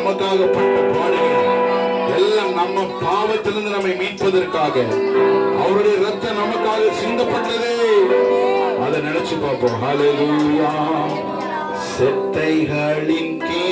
நமக்காக பட்ட பாடுகள். எல்லாம் நம்ம பாவத்திலிருந்து நம்மை மீட்பதற்காக. அவருடைய ரத்தம் நமக்காக சிந்தப்பட்டது அதை நினைச்சு பார்ப்போம். செத்தைகளின் கீழ்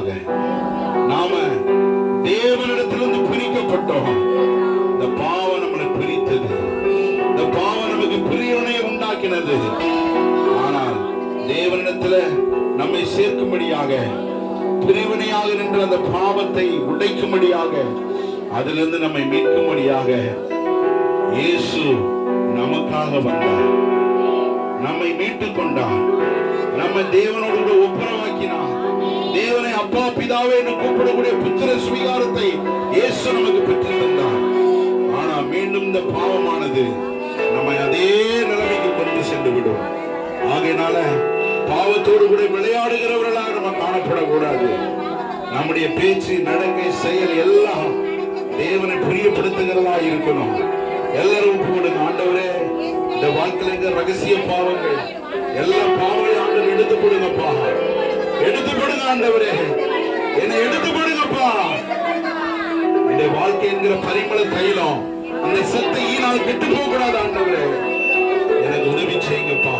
இதெல்லாம் நாம தேவனிடத்திலிருந்து பிரிக்கப்பட்டோம். இந்த பாவம் நம்மளை பிரித்தது. இந்த பாவம் நமக்கு பிரியனை உண்டாக்கினது. ஆனால் தேவனிடத்துல நம்மை சேர்க்கும்படியாக பிரிவினையாக நின்ற அந்த பாவத்தை உடைக்கும்படியாக அதிலிருந்து நம்மை மீட்கும்படியாக இயேசு நமக்காக வந்தார். நம்மை மீட்டுக் கொண்டார். நம்மை தேவனோடு கூட ஒப்புரவாக்கினார். அப்பா பிதாவே என்று கூப்பிடக்கூடிய புத்திர சுவீகாரத்தை இயேசு நமக்கு பெற்று தந்தார் ஆனா மீண்டும் இந்த பாவமானது நம்மை அதே நிலைமைக்கு கொண்டு சென்று விடும் ஆகையினால பாவத்தோடு கூட விளையாடுகிறவர்களாக நம்ம காணப்படக்கூடாது. நம்முடைய பேச்சு நடக்கை செயல் எல்லாம் தேவனை பிரியப்படுத்துகிறதா இருக்கணும். எல்லாரும் ஒப்பு கொடுங்க ஆண்டவரே இந்த வாழ்க்கையில ரகசிய பாவங்கள் எல்லா பாவங்களையும் ஆண்டு எடுத்து கொடுங்கப்பா. எடுத்து கொடுங்க ஆண்டவரே. என்னை எடுத்து கொடுங்கப்பா இந்த வாழ்க்கை என்கிற பரிமள தைலம் அந்த சத்தை ஈனால் கெட்டு போக கூடாது ஆண்டவரே. எனக்கு உதவி செய்யுங்கப்பா.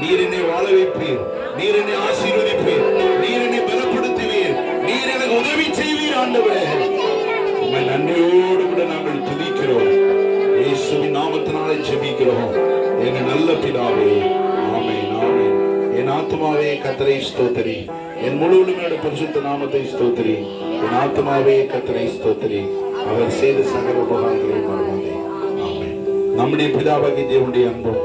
நீர் என்னை வாழ வைப்பீர். நீர் என்னை ஆசீர்வதிப்பீர். நீர் என்னை பலப்படுத்துவீர். நீர் எனக்கு உதவி செய்வீர் ஆண்டவரே. உம்மை நன்மையோடு கூட நாங்கள் துதிக்கிறோம். இயேசுவின் நாமத்தினாலே ஜெபிக்கிறோம். எங்க நல்ல பிதாவே. ஆமென் ஆமென். ஆத்மாவே கத்தரை ஸ்தோத்திரி. என் முழு உரிமையோட பரிசுத்த நாமத்தை ஸ்தோத்திரி. என் ஆத்மாவே கத்தரை ஸ்தோத்திரி. அவர் செய்த சகல உபகாரங்களை மறவாதே. நம்முடைய பிதாவாகி தேவனுடைய அன்பும்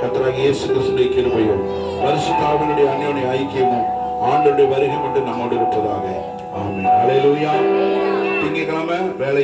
கத்தராக இயேசு கிறிஸ்துடைய கிருபையும் பரிசுத்தாவினுடைய அந்யோன்ய ஐக்கியமும் ஆண்டுடைய வருகை மட்டும் நம்மோடு இருப்பதாக. ஆமே அலையிலூயா திங்கட்கிழமை வேலை